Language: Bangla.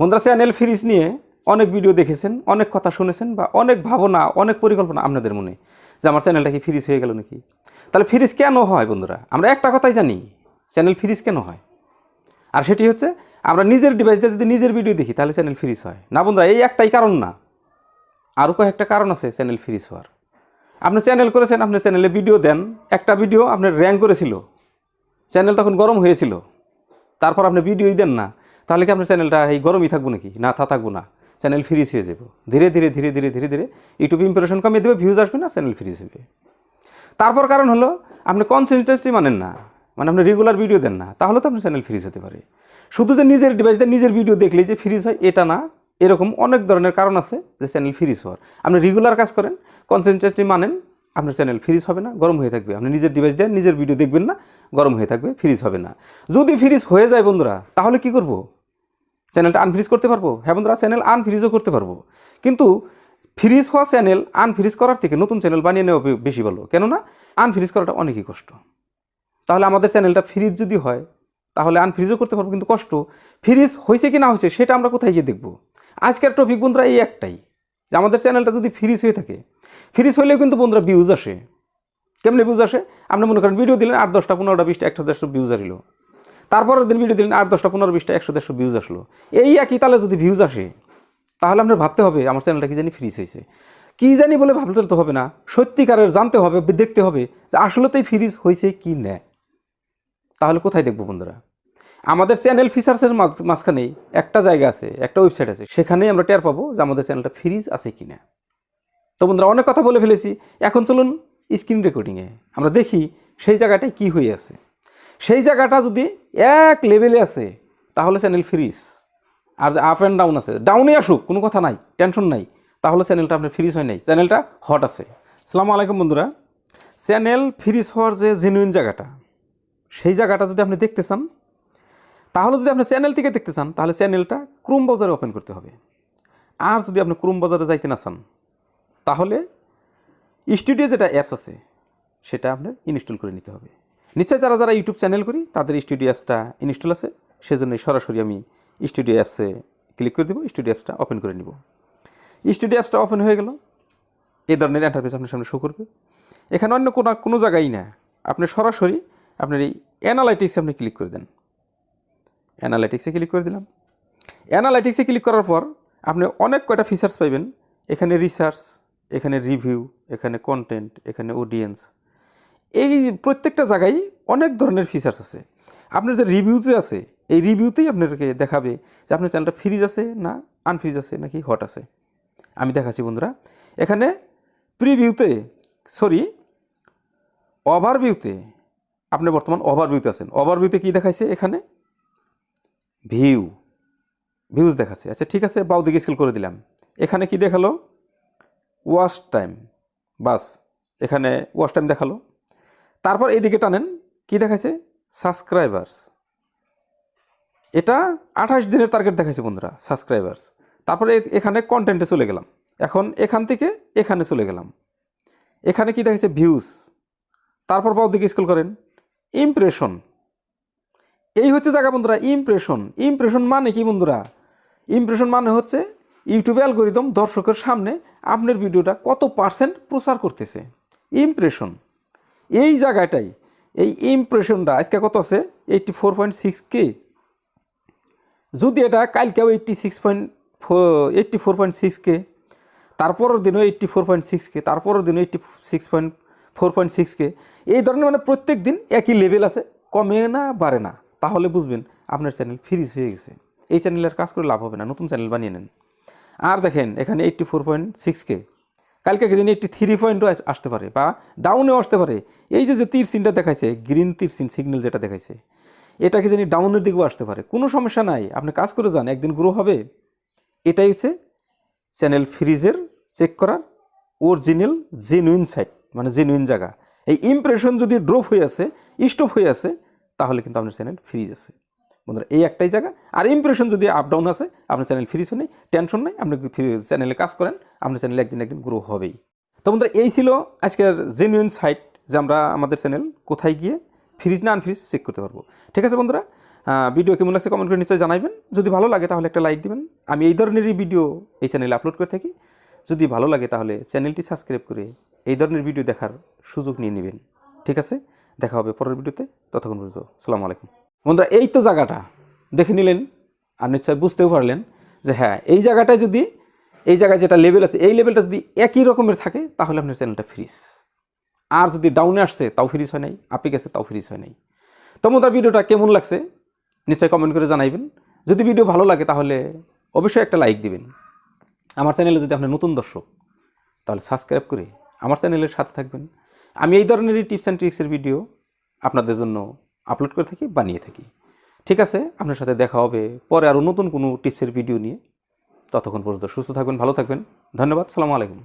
বন্ধুরা চ্যানেল ফ্রিজ নিয়ে অনেক ভিডিও দেখেছেন, অনেক কথা শুনেছেন বা অনেক ভাবনা, অনেক পরিকল্পনা আপনাদের মনে যে আমার চ্যানেলটা কি ফ্রিজ হয়ে গেল নাকি? তাহলে ফ্রিজ কেন হয় বন্ধুরা? আমরা একটা কথাই জানি, চ্যানেল ফ্রিজ কেন হয়? আর সেটি হচ্ছে, আমরা নিজের ডিভাইস দিয়ে যদি নিজের ভিডিও দেখি, তাহলে চ্যানেল ফ্রিজ হয়। না বন্ধুরা, এই একটাই কারণ না। আরও কয়েকটা কারণ আছে চ্যানেল ফ্রিজ হওয়ার। আপনি চ্যানেল করেছেন, আপনি চ্যানেলে ভিডিও দেন, একটা ভিডিও আপনার র্যাঙ্ক করেছিল। চ্যানেল তখন গরম হয়েছিল। তারপর আপনি ভিডিওই দেন না। তাহলে কি আপনার চ্যানেলটা এই গরমই থাকব নাকি? না, তা থাকব না। চ্যানেল ফ্রিজ হয়ে যাব। ধীরে ধীরে ধীরে ধীরে ধীরে ধীরে ইউটিউব ইম্প্রেশন কমিয়ে দেবে ভিউজ আসবে না চ্যানেল ফ্রিজ হবে তারপর কারণ হলো, আপনি কনসিস্টেন্সি মানেন না। মানে আপনি রেগুলার ভিডিও দেন না। তাহলে তো আপনার চ্যানেল ফ্রিজ হতে পারে। শুধু যে নিজের ডিভাইস নিজের ভিডিও দেখলেই যে ফ্রিজ হয়, এটা না। এরকম অনেক ধরনের কারণ আছে যে চ্যানেল ফ্রিজ হওয়ার। আপনি রেগুলার কাজ করেন কনসেন্ট্রেসটি মানেন, আপনার চ্যানেল ফ্রিজ হবে না, গরম হয়ে থাকবে। আপনি নিজের ডিভাইস দেন নিজের ভিডিও দেখবেন না, গরম হয়ে থাকবে ফ্রিজ হবে না। যদি ফ্রিজ হয়ে যায় বন্ধুরা, তাহলে কি করব? চ্যানেলটা আনফ্রিজ করতে পারব? হ্যাঁ বন্ধুরা, চ্যানেল আনফ্রিজও করতে পারব। কিন্তু ফ্রিজ হওয়া চ্যানেল আনফ্রিজ করার থেকে নতুন চ্যানেল বানিয়ে নেওয়া বেশি ভালো। কেননা আনফ্রিজ করাটা অনেকই কষ্ট। তাহলে আমাদের চ্যানেলটা ফ্রিজ যদি হয়, তাহলে আনফ্রিজও করতে পারব, কিন্তু কষ্ট। ফ্রিজ হয়েছে কি না হয়েছে, সেটা আমরা কোথায় গিয়ে দেখব? আজকের টপিক বন্ধুরা এই একটাই, যে আমাদের চ্যানেলটা যদি ফ্রিজ হয়ে থাকে ফ্রিজ হলেও কিন্তু বন্ধুরা ভিউজ আসে। কেমনি ভিউজ আসে? আপনি মনে করেন ভিডিও দিলেন আট দশটা, পনেরোটা, বিশটা, একশো, দেড়শো ভিউজ আসিল। তারপরের দিন ভিডিও দিলেন আট দশটা, পনেরো বিশটা, একশো, দেড়শো ভিউজ আসলো। এই একই তালে যদি ভিউজ আসে, তাহলে আপনার ভাবতে হবে, আমার চ্যানেলটা কি জানি ফ্রিজ হয়েছে। কি জানি বলে ভাবতে তো হবে না, সত্যিকারের জানতে হবে, দেখতে হবে যে আসলেতেই ফ্রিজ হয়েছে কি না। তাহলে কোথায় দেখব বন্ধুরা? আমাদের চ্যানেল ফিচার্সের মাঝ- মাঝখানেই একটা জায়গা আছে, একটা ওয়েবসাইট আছে, সেখানেই আমরা টের পাবো যে আমাদের চ্যানেলটা ফ্রিজ আছে কি না। তো বন্ধুরা, অনেক কথা বলে ফেলেছি। এখন চলুন স্ক্রিন রেকর্ডিংয়ে আমরা দেখি সেই জায়গাটায় কি হয়ে আছে। সেই জায়গাটা যদি এক লেভেলে আছে, তাহলে চ্যানেল ফ্রিজ আর আপ অ্যান্ড ডাউন আছে ডাউনে আসুক, কোনো কথা নাই টেনশন নাই, তাহলে চ্যানেলটা আপনার ফ্রিজ হয় নাই চ্যানেলটা হট আছে। সালামু আলাইকুম বন্ধুরা। চ্যানেল ফ্রিজ হওয়ার যে জেনুইন জায়গাটা, সেই জায়গাটা যদি আপনি দেখতে চান, তাহলে যদি আপনি চ্যানেল থেকে দেখতে চান, তাহলে চ্যানেলটা ক্রোম বাজারে ওপেন করতে হবে। আর যদি আপনি ক্রোম বাজারে যাইতে না চান, তাহলে স্টুডিও যেটা অ্যাপস আছে, সেটা আপনার ইনস্টল করে নিতে হবে। নিশ্চয়ই যারা যারা ইউটিউব চ্যানেল করি, তাদের স্টুডিও অ্যাপসটা ইনস্টল আছে। সেজন্যই সরাসরি আমি স্টুডিও অ্যাপসে ক্লিক করে দেবো, স্টুডিও অ্যাপসটা ওপেন করে নিব। স্টুডিও অ্যাপসটা ওপেন হয়ে গেল। এই ধরনের ইন্টারফেস আপনার সামনে শো করবে। এখানে অন্য কোনো কোনো জায়গায় না। আপনি সরাসরি আপনার এই অ্যানালাইটিক্সে আপনি ক্লিক করে দেন। অ্যানালাইটিক্সে ক্লিক করে দিলাম। অ্যানালাইটিক্সে ক্লিক করার পর আপনি অনেক কয়টা ফিচার্স পাইবেন। এখানে রিসার্চ এখানে রিভিউ এখানে কন্টেন্ট এখানে অডিয়েন্স এই প্রত্যেকটা জায়গায় অনেক ধরনের ফিচার্স আছে। আপনার যে রিভিউ যে আছে, এই রিভিউতেই আপনাকে দেখাবে যে আপনার চ্যানেলটা ফ্রিজ আছে না আনফ্রিজ আছে নাকি হট আছে। আমি দেখাচ্ছি বন্ধুরা, এখানে প্রিভিউতে সরি ওভারভিউতে আপনি বর্তমান ওভারভিউতে আছেন। ওভারভিউতে কী দেখাইছে এখানে? ভিউ ভিউজ দেখাচ্ছে। আচ্ছা ঠিক আছে বাউ দিকে স্কেল করে দিলাম। এখানে কি দেখাল? ওয়াশ টাইম বাস, এখানে ওয়াশ টাইম দেখাল। তারপর এদিকে টানেন, কি দেখাইছে? সাবস্ক্রাইবার্স এটা আঠাশ দিনের টার্গেট দেখাইছে বন্ধুরা সাবস্ক্রাইবার্স তারপরে এখানে কন্টেন্টে চলে গেলাম। এখন এখান থেকে এখানে চলে গেলাম। এখানে কি দেখাইছে? ভিউজ তারপর বাউ দিকে স্কেল করেন ইমপ্রেশন এই হচ্ছে জায়গা বন্ধুরা ইমপ্রেশন ইমপ্রেশন মানে কি বন্ধুরা? ইমপ্রেশন মানে হচ্ছে ইউটিউবে অ্যালগোরিদম দর্শকের সামনে আপনার ভিডিওটা কত পার্সেন্ট প্রচার করতেছে। ইমপ্রেশন এই জায়গাটাই, এই ইমপ্রেশনটা আজকে কত আছে? এইটটি ফোর পয়েন্ট সিক্স কে যদি এটা কালকেও eighty six point eighty four point six কে তারপরের দিনও এইটটি ফোর পয়েন্ট সিক্স কে তারপরের দিনও eighty six point four point six কে এই ধরনের মানে প্রত্যেক দিন একই লেভেল আছে, কমে না, বাড়ে না। তাহলে বুঝবেন, আপনার চ্যানেল ফ্রিজ হয়ে গেছে। এই চ্যানেলের কাজ করে লাভ হবে না, নতুন চ্যানেল বানিয়ে নেন। আর দেখেন, এখানে এইটটি ফোর পয়েন্ট সিক্স কে কালকে দিন একটি থ্রি পয়েন্টও আসতে পারে বা ডাউনেও আসতে পারে। এই যে যে তীর সিনটা দেখাইছে গ্রিন তীর সিন সিগন্যাল যেটা দেখাইছে এটাকে জানি ডাউনের দিকেও আসতে পারে। কোনো সমস্যা নাই, আপনি কাজ করে যান, একদিন গ্রো হবে। এটাই হচ্ছে চ্যানেল ফ্রিজের চেক করার অরিজিনাল জেনুইন সাইট মানে জেনুইন জায়গা। এই ইমপ্রেশন যদি ড্রপ হয়ে আছে স্টপ হয়ে আছে তাহলে কিন্তু আপনার চ্যানেল ফ্রিজ আছে। বন্ধুরা, এই একটাই জায়গা। আর ইমপ্রেশন যদি আপ ডাউন আছে, আপনার চ্যানেল ফ্রিজ নেই টেনশন নেই, আপনি চ্যানেলে কাজ করেন, আপনার চ্যানেল একদিন একদিন গ্রো হবেই। তো বন্ধুরা, এই ছিল আজকের জেনুইন সাইট যে আমরা আমাদের চ্যানেল কোথায় গিয়ে ফ্রিজ না আনফ্রিজ চেক করতে পারব। ঠিক আছে বন্ধুরা? ভিডিও কেমন লাগছে কমেন্ট করে নিশ্চয়ই জানাবেন যদি ভালো লাগে তাহলে একটা লাইক দিবেন। আমি এই ধরনেরই ভিডিও এই চ্যানেলে আপলোড করে থাকি। যদি ভালো লাগে তাহলে চ্যানেলটি সাবস্ক্রাইব করে এই ধরনের ভিডিও দেখার সুযোগ নিয়ে নেবেন। ঠিক আছে? দেখা হবে পরের ভিডিওতে ততক্ষণ পর্যন্ত সালামু আলাইকুম। বন্ধুরা, এই তো জায়গাটা। দেখে নিলেন আর নিশ্চয় বুঝতেও পারলেন যে হ্যাঁ এই জায়গাটায় যদি, এই জায়গায় যেটা লেভেল আছে, এই লেভেলটা যদি একই রকমের থাকে, তাহলে আপনার চ্যানেলটা ফ্রিজ আর যদি ডাউনে আসছে, তাও ফ্রিজ হয় নাই আপে গেছে, তাও ফ্রিজ হয় নাই। তো মোটার ভিডিওটা কেমন লাগছে নিশ্চয়ই কমেন্ট করে জানাইবেন। যদি ভিডিও ভালো লাগে, তাহলে অবশ্যই একটা লাইক দিবেন। আমার চ্যানেলে যদি আপনি নতুন দর্শক, তাহলে সাবস্ক্রাইব করে আমার চ্যানেলের সাথে থাকবেন। আমি এই ধরনেরই টিপস অ্যান্ড ট্রিক্সের ভিডিও আপনাদের জন্য আপলোড করে থাকি, বানিয়ে থাকি। ঠিক আছে, আপনার সাথে দেখা হবে পরে আরও নতুন কোনো টিপসের ভিডিও নিয়ে। ততক্ষণ পর্যন্ত সুস্থ থাকবেন, ভালো থাকবেন। ধন্যবাদ, সালামু আলাইকুম।